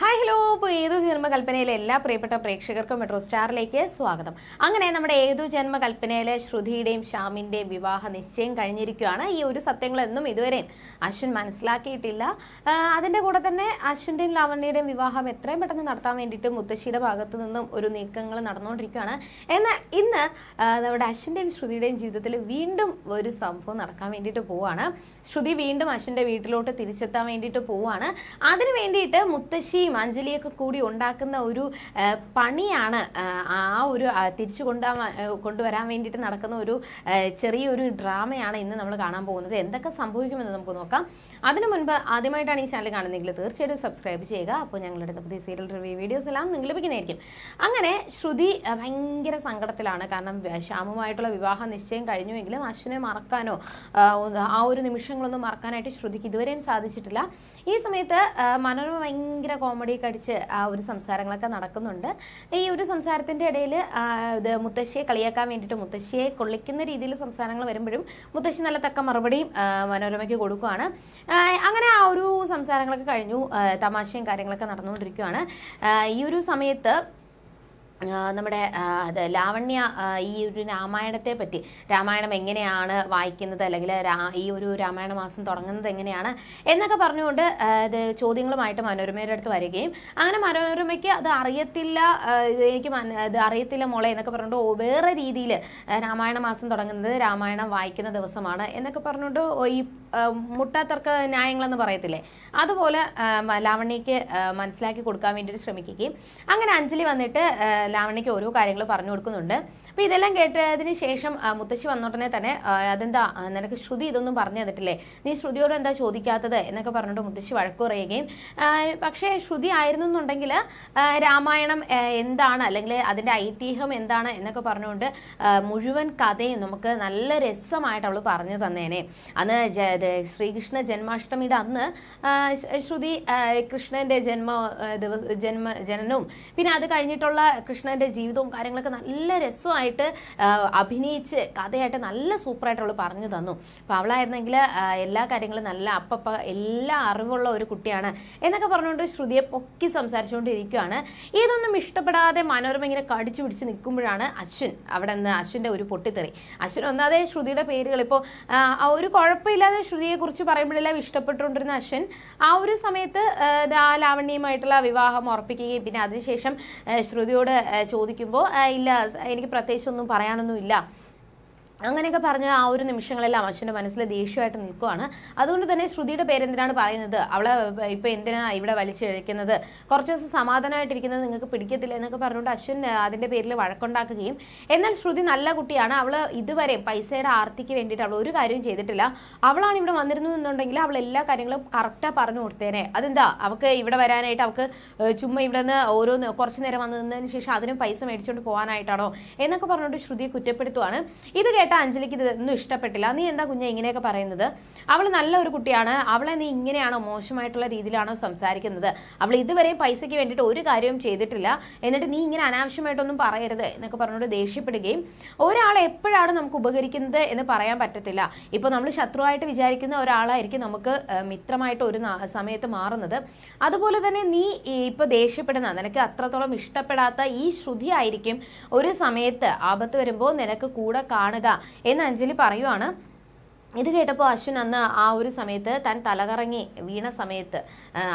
Hi hello. ഇപ്പോൾ ഏതു ജന്മകൽപ്പനയിലെ എല്ലാ പ്രിയപ്പെട്ട പ്രേക്ഷകർക്കും മെട്രോ സ്റ്റാറിലേക്ക് സ്വാഗതം. അങ്ങനെ നമ്മുടെ ഏതു ജന്മകൽപ്പനയിലെ ശ്രുതിയുടെയും ശ്യാമിന്റെയും വിവാഹ നിശ്ചയം കഴിഞ്ഞിരിക്കുകയാണ്. ഈ ഒരു സത്യങ്ങളൊന്നും ഇതുവരെയും അശ്വിൻ മനസ്സിലാക്കിയിട്ടില്ല. അതിന്റെ കൂടെ തന്നെ അശ്വിന്റെയും ലാവണ്യയുടെയും വിവാഹം എത്രയും പെട്ടെന്ന് നടത്താൻ വേണ്ടിയിട്ട് മുത്തശ്ശിയുടെ ഭാഗത്തു നിന്നും ഒരു നീക്കങ്ങൾ നടന്നുകൊണ്ടിരിക്കുകയാണ്. എന്നാൽ ഇന്ന് നമ്മുടെ അശ്വിന്റെയും ശ്രുതിയുടെയും ജീവിതത്തിൽ വീണ്ടും ഒരു സംഭവം നടക്കാൻ വേണ്ടിയിട്ട് പോവുകയാണ് ശ്രുതി വീണ്ടും അശ്വിന്റെ വീട്ടിലോട്ട് തിരിച്ചെത്താൻ വേണ്ടിയിട്ട് പോവുകയാണ് അതിനു വേണ്ടിയിട്ട് മുത്തശ്ശിയും അഞ്ജലിയൊക്കെ കൂടി ഉണ്ടാക്കുന്ന ഒരു പണിയാണ് ആ, ഒരു തിരിച്ചു കൊണ്ടാ കൊണ്ടുവരാൻ വേണ്ടിയിട്ട് നടക്കുന്ന ഒരു ചെറിയൊരു ഡ്രാമയാണ് ഇന്ന് നമ്മൾ കാണാൻ പോകുന്നത്. എന്തൊക്കെ സംഭവിക്കുമെന്ന് നമുക്ക് നോക്കാം. അതിനു മുൻപ് ആദ്യമായിട്ടാണ് ഈ ചാനൽ കാണുന്നതെങ്കിൽ തീർച്ചയായിട്ടും സബ്സ്ക്രൈബ് ചെയ്യുക. അപ്പോൾ ഞങ്ങളുടെ പുതിയ സീരിയൽ റിവ്യൂ വീഡിയോസ് എല്ലാം നിങ്ങൾ ലഭിക്കുന്നതായിരിക്കും. അങ്ങനെ ശ്രുതി ഭയങ്കര സങ്കടത്തിലാണ്. കാരണം ശ്യാമുമായിട്ടുള്ള വിവാഹ നിശ്ചയം കഴിഞ്ഞുവെങ്കിലും അശ്വിനെ മറക്കാനോ ആ, ഒരു നിമിഷങ്ങളൊന്നും മറക്കാനായിട്ട് ശ്രുതിക്ക് ഇതുവരെയും സാധിച്ചിട്ടില്ല. ഈ സമയത്ത് മനോരമ ഭയങ്കര കോമഡി കടിച്ച് ആ ഒരു സംസാരങ്ങളൊക്കെ നടക്കുന്നുണ്ട്. ഈ ഒരു സംസാരത്തിന്റെ ഇടയിൽ ഇത് മുത്തശ്ശിയെ കളിയാക്കാൻ വേണ്ടിയിട്ട് മുത്തശ്ശിയെ കൊള്ളിക്കുന്ന രീതിയിൽ സംസാരങ്ങൾ വരുമ്പോഴും മുത്തശ്ശി നല്ല തക്ക മറുപടിയും മനോരമയ്ക്ക് കൊടുക്കുകയാണ് അങ്ങനെ ആ ഒരു സംസാരങ്ങളൊക്കെ കഴിഞ്ഞു. തമാശയും കാര്യങ്ങളൊക്കെ നടന്നുകൊണ്ടിരിക്കുകയാണ് ഈ ഒരു സമയത്ത് നമ്മുടെ അത് ലാവണ്യ ഈ ഒരു രാമായണത്തെ പറ്റി രാമായണം എങ്ങനെയാണ് വായിക്കുന്നത് അല്ലെങ്കിൽ ഈ ഒരു രാമായണ മാസം തുടങ്ങുന്നത് എങ്ങനെയാണ് എന്നൊക്കെ പറഞ്ഞുകൊണ്ട് ഇത് ചോദ്യങ്ങളുമായിട്ട് മനോരമയുടെ അടുത്ത് വരികയും അങ്ങനെ മനോരമയ്ക്ക് അത് അറിയത്തില്ല എനിക്ക് ഇത് അറിയത്തില്ല മോളെ എന്നൊക്കെ പറഞ്ഞുകൊണ്ട് വേറെ രീതിയിൽ രാമായണ മാസം തുടങ്ങുന്നത് രാമായണം വായിക്കുന്ന ദിവസമാണ് എന്നൊക്കെ പറഞ്ഞുകൊണ്ട് ഈ മുട്ടാത്തർക്ക ന്യായങ്ങളെന്ന് പറയത്തില്ലേ? അതുപോലെ ലാവണ്യക്ക് മനസ്സിലാക്കി കൊടുക്കാൻ വേണ്ടിയിട്ട് ശ്രമിക്കുകയും അങ്ങനെ അഞ്ജലി വന്നിട്ട് ആ, ലാവണ്യക്ക് ഓരോ കാര്യങ്ങൾ പറഞ്ഞു കൊടുക്കുന്നുണ്ട്. അപ്പൊ ഇതെല്ലാം കേട്ടതിന് ശേഷം മുത്തശ്ശി വന്നോട്ടനെ തന്നെ അതെന്താ നിനക്ക് ശ്രുതി ഇതൊന്നും പറഞ്ഞു തന്നിട്ടില്ലേ? നീ ശ്രുതിയോട് എന്താ ചോദിക്കാത്തത്? എന്നൊക്കെ പറഞ്ഞിട്ട് മുത്തശ്ശി വഴക്കുറയുകയും പക്ഷേ ശ്രുതി ആയിരുന്നു എന്നുണ്ടെങ്കിൽ രാമായണം എന്താണ്? അല്ലെങ്കിൽ അതിന്റെ ഐതിഹ്യം എന്താണ്? എന്നൊക്കെ പറഞ്ഞുകൊണ്ട് മുഴുവൻ കഥയും നമുക്ക് നല്ല രസമായിട്ട് അവൾ പറഞ്ഞു തന്നേനെ. അന്ന് ശ്രീകൃഷ്ണ ജന്മാഷ്ടമിയുടെ അന്ന് ശ്രുതി കൃഷ്ണന്റെ ജന്മ ദിവസം ജന്മ ജനനവും പിന്നെ അത് കഴിഞ്ഞിട്ടുള്ള കൃഷ്ണന്റെ ജീവിതവും കാര്യങ്ങളൊക്കെ നല്ല രസമായിട്ട് ആ, അഭിനയിച്ച് കഥയായിട്ട് നല്ല സൂപ്പറായിട്ട് അവൾ പറഞ്ഞു തന്നു. അപ്പോൾ അവളായിരുന്നെങ്കിൽ എല്ലാ കാര്യങ്ങളും നല്ല അപ്പപ്പ എല്ലാ അറിവുള്ള ഒരു കുട്ടിയാണ് എന്നൊക്കെ പറഞ്ഞുകൊണ്ട് ശ്രുതിയെ പൊക്കി സംസാരിച്ചുകൊണ്ടിരിക്കുകയാണ് ഇതൊന്നും ഇഷ്ടപ്പെടാതെ മനോരമ ഇങ്ങനെ കടിച്ചു പിടിച്ച് നിൽക്കുമ്പോഴാണ് അശ്വിൻ അവിടെ നിന്ന് അശ്വിന്റെ ഒരു പൊട്ടിത്തെറി. അശ്വിൻ ഒന്നാതെ ശ്രുതിയുടെ പേരുകൾ ഇപ്പോൾ ഒരു കുഴപ്പമില്ലാതെ ശ്രുതിയെക്കുറിച്ച് പറയുമ്പോഴെല്ലാം ഇഷ്ടപ്പെട്ടുകൊണ്ടിരുന്ന അശ്വിൻ ആ ഒരു സമയത്ത് ആ, ലാവണ്യമായിട്ടുള്ള വിവാഹം ഉറപ്പിക്കുകയും പിന്നെ അതിനുശേഷം ശ്രുതിയോട് ചോദിക്കുമ്പോൾ ഇല്ല എനിക്ക് പ്രത്യേകിച്ച് ഒന്നും പറയാനൊന്നും ഇല്ല അങ്ങനെയൊക്കെ പറഞ്ഞ ആ ഒരു നിമിഷങ്ങളെല്ലാം അച്ഛന്റെ മനസ്സിൽ ദേഷ്യമായിട്ട് നിൽക്കുവാണ്. അതുകൊണ്ട് തന്നെ ശ്രുതിയുടെ പേരെന്തിനാണ് പറയുന്നത്? അവളെ ഇപ്പോൾ എന്തിനാ ഇവിടെ വലിച്ചിഴക്കുന്നത്? കുറച്ച് ദിവസം സമാധാനമായിട്ടിരിക്കുന്നത് നിങ്ങൾക്ക് പിടിക്കത്തില്ല എന്നൊക്കെ പറഞ്ഞുകൊണ്ട് അശ്വിൻ അതിന്റെ പേരിൽ വഴക്കുണ്ടാക്കുകയും. എന്നാൽ ശ്രുതി നല്ല കുട്ടിയാണ്. അവൾ ഇതുവരെ പൈസയുടെ ആർത്തിക്ക് വേണ്ടിയിട്ട് അവൾ ഒരു കാര്യവും ചെയ്തിട്ടില്ല. അവളാണ് ഇവിടെ വന്നിരുന്നു എന്നുണ്ടെങ്കിൽ അവൾ എല്ലാ കാര്യങ്ങളും കറക്റ്റാ പറഞ്ഞു കൊടുത്തേനെ. അതെന്താ? അവൾക്ക് ഇവിടെ വരാനായിട്ട് അവൾക്ക് ചുമ്മാ ഇവിടെ നിന്ന് ഓരോന്ന് കുറച്ച് നേരം വന്നതിന് ശേഷം അതിനും പൈസ മേടിച്ചുകൊണ്ട് പോകാനായിട്ടാണോ എന്നൊക്കെ പറഞ്ഞുകൊണ്ട് ശ്രുതിയെ കുറ്റപ്പെടുത്തുവാണ്. ഇത് കേട്ട അഞ്ജലിക്ക് ഇതൊന്നും ഇഷ്ടപ്പെട്ടില്ല. നീ എന്താ കുഞ്ഞ ഇങ്ങനെയൊക്കെ പറയുന്നത്? അവൾ നല്ല ഒരു കുട്ടിയാണ്. അവളെ നീ ഇങ്ങനെയാണോ മോശമായിട്ടുള്ള രീതിയിലാണോ സംസാരിക്കുന്നത്? അവൾ ഇതുവരെ പൈസയ്ക്ക് വേണ്ടിയിട്ട് ഒരു കാര്യവും ചെയ്തിട്ടില്ല. എന്നിട്ട് നീ ഇങ്ങനെ അനാവശ്യമായിട്ടൊന്നും പറയരുത് എന്നൊക്കെ പറഞ്ഞുകൊണ്ട് ദേഷ്യപ്പെടുകയും ഒരാളെ എപ്പോഴാണ് നമുക്ക് ഉപകരിക്കുന്നത് എന്ന് പറയാൻ പറ്റത്തില്ല. ഇപ്പോൾ നമ്മൾ ശത്രുവായിട്ട് വിചാരിക്കുന്ന ഒരാളായിരിക്കും നമുക്ക് മിത്രമായിട്ട് ഒരു സമയത്ത് മാറുന്നത്. അതുപോലെ തന്നെ നീ ഇപ്പോൾ ഇപ്പൊ ദേഷ്യപ്പെടുന്ന നിനക്ക് അത്രത്തോളം ഇഷ്ടപ്പെടാത്ത ഈ ശ്രുതി ആയിരിക്കും ഒരു സമയത്ത് ആപത്ത് വരുമ്പോൾ നിനക്ക് കൂടെ കാണുക എന്ന് അഞ്ജലി പറയുവാണ്. ഇത് കേട്ടപ്പോൾ അശ്വിൻ അന്ന് ആ ഒരു സമയത്ത് താൻ തലകറങ്ങി വീണ സമയത്ത്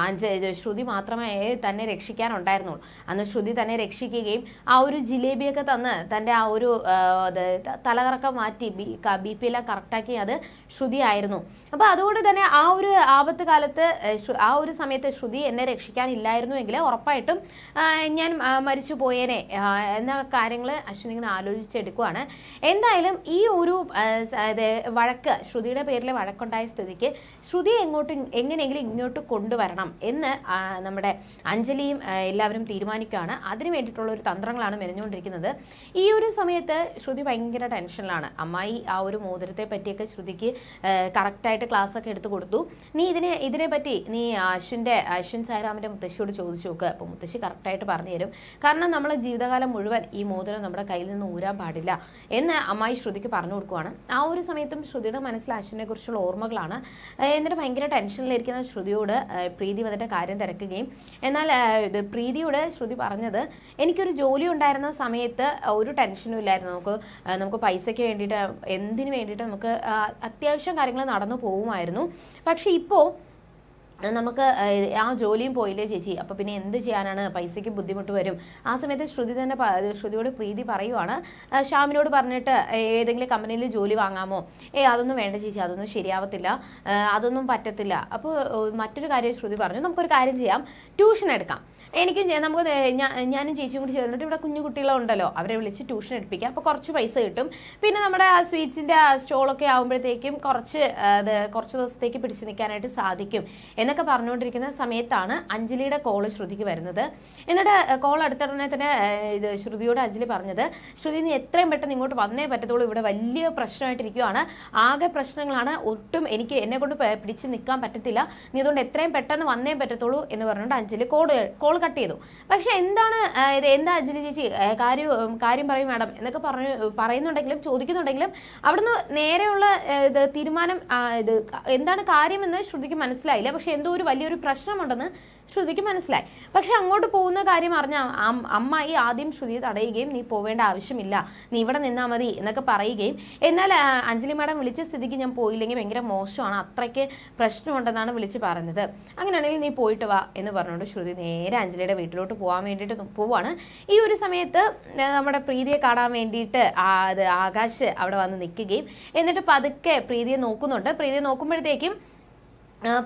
അഞ്ച് ശ്രുതി മാത്രമേ തന്നെ രക്ഷിക്കാനുണ്ടായിരുന്നുള്ളൂ. അന്ന് ശ്രുതി തന്നെ രക്ഷിക്കുകയും ആ ഒരു ജിലേബിയൊക്കെ തന്ന് തന്റെ ആ ഒരു തലകറക്കം മാറ്റി ബി ബി പി എല്ലാം കറക്റ്റാക്കി അത് ശ്രുതി ആയിരുന്നു. അപ്പോൾ അതുകൊണ്ട് തന്നെ ആ ഒരു ആപത്ത് കാലത്ത് ആ ഒരു സമയത്ത് ശ്രുതി എന്നെ രക്ഷിക്കാനില്ലായിരുന്നു എങ്കിൽ ഉറപ്പായിട്ടും ഞാൻ മരിച്ചു പോയേനെ എന്ന കാര്യങ്ങൾ അശ്വിൻ ഇങ്ങനെ ആലോചിച്ചെടുക്കുവാണ്. എന്തായാലും ഈ ഒരു വഴക്ക് ശ്രുതിയുടെ പേരിൽ വഴക്കുണ്ടായ സ്ഥിതിക്ക് ശ്രുതി എങ്ങോട്ട് എങ്ങനെയെങ്കിലും ഇങ്ങോട്ട് കൊണ്ടുവരണം എന്ന് നമ്മുടെ അഞ്ജലിയും എല്ലാവരും തീരുമാനിക്കുകയാണ്. അതിന് വേണ്ടിയിട്ടുള്ള ഒരു തന്ത്രങ്ങളാണ് മെനഞ്ഞുകൊണ്ടിരിക്കുന്നത്. ഈ ഒരു സമയത്ത് ശ്രുതി ഭയങ്കര ടെൻഷനിലാണ്. അമ്മായി ആ ഒരു മോതിരത്തെ പറ്റിയൊക്കെ ശ്രുതിക്ക് കറക്റ്റായിട്ട് ക്ലാസ് ഒക്കെ എടുത്തു കൊടുത്തു. നീ ഇതിനെ ഇതിനെ പറ്റി നീ അശ്വിന്റെ അശ്വിൻ സായിറാമിന്റെ മുത്തശ്ശിയോട് ചോദിച്ചു നോക്കുക അപ്പോൾ മുത്തശ്ശി കറക്റ്റായിട്ട് പറഞ്ഞു തരും. കാരണം നമ്മൾ ജീവിതകാലം മുഴുവൻ ഈ മോതിരം നമ്മുടെ കയ്യിൽ നിന്ന് ഊരാൻ പാടില്ല എന്ന് അമ്മായി ശ്രുതിക്ക് പറഞ്ഞു കൊടുക്കുവാണ്. ആ ഒരു സമയത്തും ശ്രുതിയുടെ അശ്വിനെ കുറിച്ചുള്ള ഓർമ്മകളാണ്. എന്നിട്ട് ഭയങ്കര ടെൻഷനിലിരിക്കുന്ന ശ്രുതിയോട് പ്രീതി വന്നിട്ട് കാര്യം തിരക്കുകയും. എന്നാൽ ഇത് പ്രീതിയോട് ശ്രുതി പറഞ്ഞത് എനിക്കൊരു ജോലി ഉണ്ടായിരുന്ന സമയത്ത് ഒരു ടെൻഷനും ഇല്ലായിരുന്നു. നമുക്ക് നമുക്ക് പൈസയ്ക്ക് വേണ്ടിയിട്ട് എന്തിനു വേണ്ടിയിട്ട് നമുക്ക് അത്യാവശ്യം കാര്യങ്ങൾ നടന്നു പോകുമായിരുന്നു. പക്ഷേ ഇപ്പോൾ നമുക്ക് ആ ജോലിയും പോയില്ലേ ചേച്ചി? അപ്പൊ പിന്നെ എന്ത് ചെയ്യാനാണ്? പൈസയ്ക്ക് ബുദ്ധിമുട്ട് വരും. ആ സമയത്ത് ശ്രുതി തന്നെ ശ്രുതിയോട് പ്രീതി പറയുവാണ്. ഷാമിനോട് പറഞ്ഞിട്ട് ഏതെങ്കിലും കമ്പനിയിൽ ജോലി വാങ്ങാമോ? ഏ അതൊന്നും വേണ്ട ചേച്ചി അതൊന്നും ശരിയാവത്തില്ല. അതൊന്നും പറ്റത്തില്ല. അപ്പോൾ മറ്റൊരു കാര്യം ശ്രുതി പറഞ്ഞു. നമുക്കൊരു കാര്യം ചെയ്യാം. ട്യൂഷൻ എടുക്കാം. എനിക്ക് നമുക്ക് ഞാനും ചേച്ചിയും കൂടി ചേർന്നിട്ട് ഇവിടെ കുഞ്ഞു കുട്ടികളുണ്ടല്ലോ അവരെ വിളിച്ച് ട്യൂഷൻ എടുപ്പിക്കാം. അപ്പോൾ കുറച്ച് പൈസ കിട്ടും. പിന്നെ നമ്മുടെ ആ സ്വീറ്റ്സിന്റെ സ്റ്റോളൊക്കെ ആകുമ്പോഴത്തേക്കും കുറച്ച് അത് കുറച്ച് ദിവസത്തേക്ക് പിടിച്ചു നിൽക്കാനായിട്ട് സാധിക്കും എന്നൊക്കെ പറഞ്ഞുകൊണ്ടിരിക്കുന്ന സമയത്താണ് അഞ്ജലിയുടെ കോൾ ശ്രുതിക്ക് വരുന്നത്. എന്നിട്ട് കോൾ അടുത്ത ഉടനെ തന്നെ ഇത് ശ്രുതിയോട് അഞ്ജലി പറഞ്ഞത് ശ്രുതി നീ എത്രയും പെട്ടെന്ന് ഇങ്ങോട്ട് വന്നേ പറ്റത്തുള്ളൂ. ഇവിടെ വലിയ പ്രശ്നമായിട്ടിരിക്കുവാണ്. ആകെ പ്രശ്നങ്ങളാണ്. ഒട്ടും എനിക്ക് എന്നെ കൊണ്ട് പിടിച്ച് നിൽക്കാൻ പറ്റത്തില്ല. നീ അതുകൊണ്ട് എത്രയും പെട്ടെന്ന് വന്നേ പറ്റത്തുള്ളൂ എന്ന് പറഞ്ഞുകൊണ്ട് അഞ്ജലി കോൾ കോൾ കട്ട് ചെയ്തു. പക്ഷേ എന്താണ് ഇത് എന്താ അഞ്ജലി ചേച്ചി കാര്യം കാര്യം പറയും മാഡം എന്നൊക്കെ പറഞ്ഞു പറയുന്നുണ്ടെങ്കിലും ചോദിക്കുന്നുണ്ടെങ്കിലും അവിടുന്ന് നേരെയുള്ള ഇത് തീരുമാനം ഇത് എന്താണ് കാര്യമെന്ന് ശ്രുതിക്ക് മനസ്സിലായില്ല. പക്ഷെ എന്തോ ഒരു വലിയൊരു പ്രശ്നമുണ്ടെന്ന് ശ്രുതിക്ക് മനസ്സിലായി. പക്ഷെ അങ്ങോട്ട് പോകുന്ന കാര്യം അറിഞ്ഞ അമ്മ അമ്മായി ആദ്യം ശ്രുതിയെ തടയുകയും നീ പോവേണ്ട ആവശ്യമില്ല. നീ ഇവിടെ നിന്നാ മതി എന്നൊക്കെ പറയുകയും. എന്നാൽ അഞ്ജലി മാഡം വിളിച്ച സ്ഥിതിക്ക് ഞാൻ പോയില്ലെങ്കിൽ ഭയങ്കര മോശമാണ്. അത്രയ്ക്ക് പ്രശ്നമുണ്ടെന്നാണ് വിളിച്ച് പറഞ്ഞത്. അങ്ങനെയാണെങ്കിൽ നീ പോയിട്ട് വാ എന്ന് പറഞ്ഞുകൊണ്ട് ശ്രുതി നേരെ അഞ്ജലിയുടെ വീട്ടിലോട്ട് പോകാൻ വേണ്ടിയിട്ട് പോവാണ്. ഈ ഒരു സമയത്ത് നമ്മുടെ പ്രീതിയെ കാണാൻ വേണ്ടിയിട്ട് അത് ആകാശ് അവിടെ വന്ന് നിൽക്കുകയും. എന്നിട്ട് പതുക്കെ പ്രീതിയെ നോക്കുന്നുണ്ട്. പ്രീതിയെ നോക്കുമ്പോഴത്തേക്കും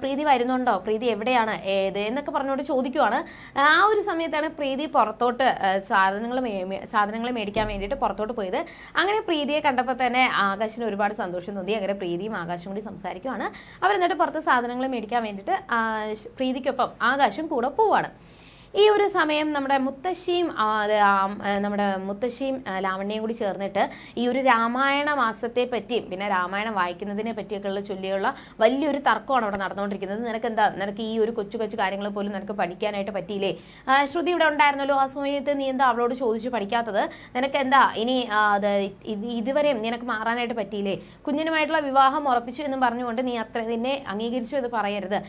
പ്രീതി വരുന്നുണ്ടോ? പ്രീതി എവിടെയാണ്? ഏത്? എന്നൊക്കെ പറഞ്ഞുകൊണ്ട് ചോദിക്കുവാണ്. ആ ഒരു സമയത്താണ് പ്രീതി പുറത്തോട്ട് സാധനങ്ങൾ സാധനങ്ങൾ മേടിക്കാൻ വേണ്ടിയിട്ട് പുറത്തോട്ട് പോയത്. അങ്ങനെ പ്രീതിയെ കണ്ടപ്പോൾ തന്നെ ആകാശിന് ഒരുപാട് സന്തോഷം തോന്നി. അങ്ങനെ പ്രീതിയും ആകാശും കൂടി സംസാരിക്കുവാണ്. അവർ എന്നിട്ട് പുറത്ത് സാധനങ്ങൾ മേടിക്കാൻ വേണ്ടിയിട്ട് പ്രീതിക്കൊപ്പം ആകാശും കൂടെ പോവാണ്. ഈ ഒരു സമയം നമ്മുടെ മുത്തശ്ശിയും നമ്മുടെ മുത്തശ്ശിയും ലാവണ്യയും കൂടി ചേർന്നിട്ട് ഈ ഒരു രാമായണ മാസത്തെ പറ്റിയും പിന്നെ രാമായണം വായിക്കുന്നതിനെ പറ്റിയൊക്കെയുള്ള ചൊല്ലിയുള്ള വലിയൊരു തർക്കമാണ് അവിടെ നടന്നുകൊണ്ടിരിക്കുന്നത്. നിനക്ക് എന്താ നിനക്ക് ഈ ഒരു കൊച്ചു കൊച്ചു കാര്യങ്ങൾ പോലും നിനക്ക് പഠിക്കാനായിട്ട് പറ്റിയില്ലേ? ശ്രുതി ഇവിടെ ഉണ്ടായിരുന്നല്ലോ. ആ സമയത്ത് നീ എന്താ അവളോട് ചോദിച്ചു പഠിക്കാത്തത്? നിനക്ക് എന്താ ഇനി ഇതുവരെയും നിനക്ക് മാറാനായിട്ട് പറ്റിയില്ലേ? കുഞ്ഞിനുമായിട്ടുള്ള വിവാഹം ഉറപ്പിച്ചു എന്ന് പറഞ്ഞുകൊണ്ട് നീ അത്ര നിന്നെ അംഗീകരിച്ചു എന്ന് പറയരുത്.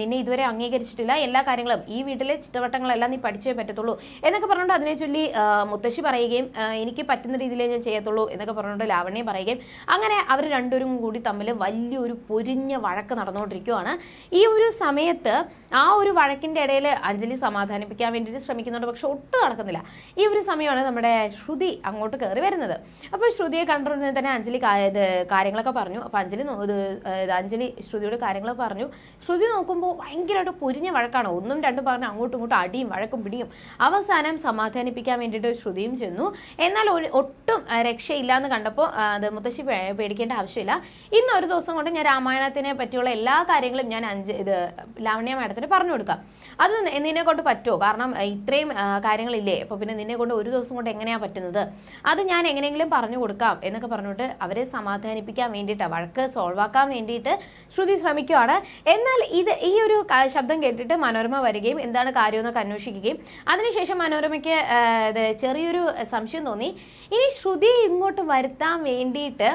നിന്നെ ഇതുവരെ അംഗീകരിച്ചിട്ടില്ല. എല്ലാ കാര്യങ്ങളും ഈ വീട്ടിലെ ചിട്ടവട്ടങ്ങളെല്ലാം നീ പഠിച്ചേ പറ്റത്തുള്ളൂ എന്നൊക്കെ പറഞ്ഞുകൊണ്ട് അതിനെ ചൊല്ലി മുത്തശ്ശി പറയുകയും എനിക്ക് പറ്റുന്ന രീതിയിലേ ഞാൻ ചെയ്യത്തുള്ളൂ എന്നൊക്കെ പറഞ്ഞുകൊണ്ട് ലാവണ്യ പറയുകയും അങ്ങനെ അവർ രണ്ടുപേരും കൂടി തമ്മിൽ വലിയൊരു പൊരിഞ്ഞ വഴക്ക് നടന്നുകൊണ്ടിരിക്കുകയാണ് ഈ ഒരു സമയത്ത് ആ ഒരു വഴക്കിന്റെ ഇടയിൽ അഞ്ജലി സമാധാനിപ്പിക്കാൻ വേണ്ടിയിട്ട് ശ്രമിക്കുന്നുണ്ട് പക്ഷെ ഒട്ടും നടക്കുന്നില്ല. ഈ ഒരു സമയമാണ് നമ്മുടെ ശ്രുതി അങ്ങോട്ട് കയറി വരുന്നത്. അപ്പോൾ ശ്രുതിയെ കണ്ടുകൊണ്ട് തന്നെ അഞ്ജലി കാര്യങ്ങളൊക്കെ പറഞ്ഞു. അപ്പോൾ അഞ്ജലി അഞ്ജലി ശ്രുതിയോട് കാര്യങ്ങളൊക്കെ പറഞ്ഞു. ശ്രുതി നോക്കുമ്പോൾ ഭയങ്കരമായിട്ട് പൊരിഞ്ഞ വഴക്കാണ്. ഒന്നും രണ്ടും പറഞ്ഞ് അങ്ങോട്ടും ഇങ്ങോട്ടും അടിയും വഴക്കും പിടിയും അവസാനം സമാധാനിപ്പിക്കാൻ വേണ്ടിയിട്ട് ശ്രുതിയും ചെന്നു. എന്നാൽ ഒരു ഒട്ടും രക്ഷയില്ല എന്ന് കണ്ടപ്പോൾ അത് മുത്തശ്ശി പേടിക്കേണ്ട ആവശ്യമില്ല. ഇന്ന് ഒരു ദിവസം കൊണ്ട് ഞാൻ രാമായണത്തിനെ പറ്റിയുള്ള എല്ലാ കാര്യങ്ങളും ഞാൻ അഞ്ച് ഇത് ലാവണ്യ മാഡത്തിന് പറഞ്ഞു കൊടുക്കാം. അത് നിന്നെ കൊണ്ട് പറ്റുമോ കാരണം ഇത്രയും കാര്യങ്ങളില്ലേ? അപ്പോൾ പിന്നെ നിന്നെ കൊണ്ട് ഒരു ദിവസം കൊണ്ട് എങ്ങനെയാണ് പറ്റുന്നത്? അത് ഞാൻ എങ്ങനെയെങ്കിലും പറഞ്ഞു കൊടുക്കാം എന്നൊക്കെ പറഞ്ഞിട്ട് അവരെ സമാധാനിപ്പിക്കാൻ വേണ്ടിയിട്ട് വഴക്ക് സോൾവ് ആക്കാൻ വേണ്ടിയിട്ട് ശ്രുതി ശ്രമിക്കുവാണ്. എന്നാൽ ഇത് ഈ ഒരു ശബ്ദം കേട്ടിട്ട് മനോരമ വരികയും എന്താണ് കാര്യമെന്നൊക്കെ അന്വേഷിക്കുകയും. അതിനുശേഷം മനോരമയ്ക്ക് ചെറിയൊരു സംശയം തോന്നി. ഇനി ശ്രുതി ഇങ്ങോട്ട് വരുത്താൻ വേണ്ടിയിട്ട്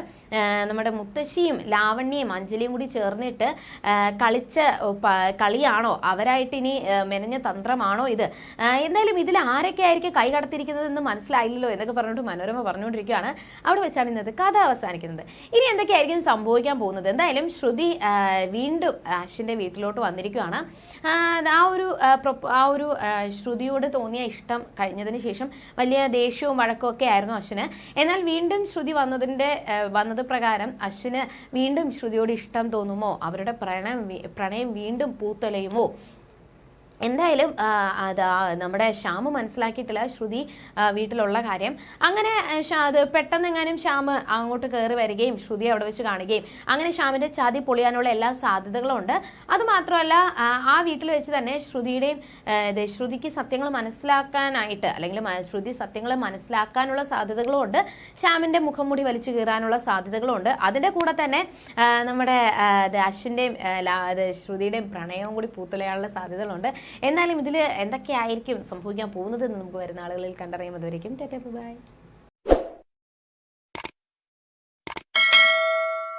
നമ്മുടെ മുത്തശ്ശിയും ലാവണ്യയും അഞ്ജലിയും കൂടി ചേർന്നിട്ട് കളിച്ച കളിയാണോ? അവരായിട്ട് ഇനി മെനഞ്ഞ തന്ത്രമാണോ ഇത്? എന്തായാലും ഇതിൽ ആരൊക്കെ ആയിരിക്കും കൈ കടത്തിരിക്കുന്നത് എന്ന് മനസ്സിലായില്ലല്ലോ എന്നൊക്കെ പറഞ്ഞിട്ട് മനോരമ പറഞ്ഞുകൊണ്ടിരിക്കുകയാണ്. അവിടെ വെച്ചാണ് ഇന്നത്തെ കഥ അവസാനിക്കുന്നത്. ഇനി എന്തൊക്കെയായിരിക്കും സംഭവിക്കാൻ പോകുന്നത്? എന്തായാലും ശ്രുതി വീണ്ടും അശ്വിന്റെ വീട്ടിലോട്ട് വന്നിരിക്കുകയാണ്. ആ, ഒരു ആ, ആ ഒരു ശ്രുതിയോട് തോന്നിയ ഇഷ്ടം കഴിഞ്ഞതിന് ശേഷം വലിയ ദേഷ്യവും വഴക്കും ഒക്കെ ആയിരുന്നു അശ്വിന്. എന്നാൽ വീണ്ടും ശ്രുതി വന്നതിന്റെ വന്നത് പ്രകാരം അശ്വിന് വീണ്ടും ശ്രുതിയോട് ഇഷ്ടം തോന്നുമോ? അവരുടെ പ്രണയം പ്രണയം വീണ്ടും പൂത്തലയുമോ? എന്തായാലും അതാ നമ്മുടെ ശ്യാമ് മനസ്സിലാക്കിയിട്ടില്ല ശ്രുതി വീട്ടിലുള്ള കാര്യം. അങ്ങനെ അത് പെട്ടെന്ന് എങ്ങാനും ശ്യാമ് അങ്ങോട്ട് കയറി വരികയും ശ്രുതി അവിടെ വെച്ച് കാണുകയും അങ്ങനെ ശ്യാമിന്റെ ചതി പൊളിയാനുള്ള എല്ലാ സാധ്യതകളും ഉണ്ട്. അതുമാത്രമല്ല ആ, വീട്ടിൽ വെച്ച് തന്നെ ശ്രുതിയുടെയും ശ്രുതിക്ക് സത്യങ്ങൾ മനസ്സിലാക്കാനായിട്ട് അല്ലെങ്കിൽ ശ്രുതി സത്യങ്ങൾ മനസ്സിലാക്കാനുള്ള സാധ്യതകളും ഉണ്ട്. ശ്യാമിന്റെ മുഖം മുടി വലിച്ചു കീറാനുള്ള സാധ്യതകളും ഉണ്ട്. അതിന്റെ കൂടെ തന്നെ നമ്മുടെ അശ്വിന്റെയും ശ്രുതിയുടെയും പ്രണയവും കൂടി പൂത്തുലയാനുള്ള സാധ്യതകളുണ്ട്. എന്നാലും ഇതിൽ എന്തൊക്കെയായിരിക്കും സംഭവിക്കാൻ പോകുന്നത് എന്ന് നമുക്ക് വരുന്ന ആളുകളിൽ കണ്ടറിയാം. അതുവരെയും ബൈ.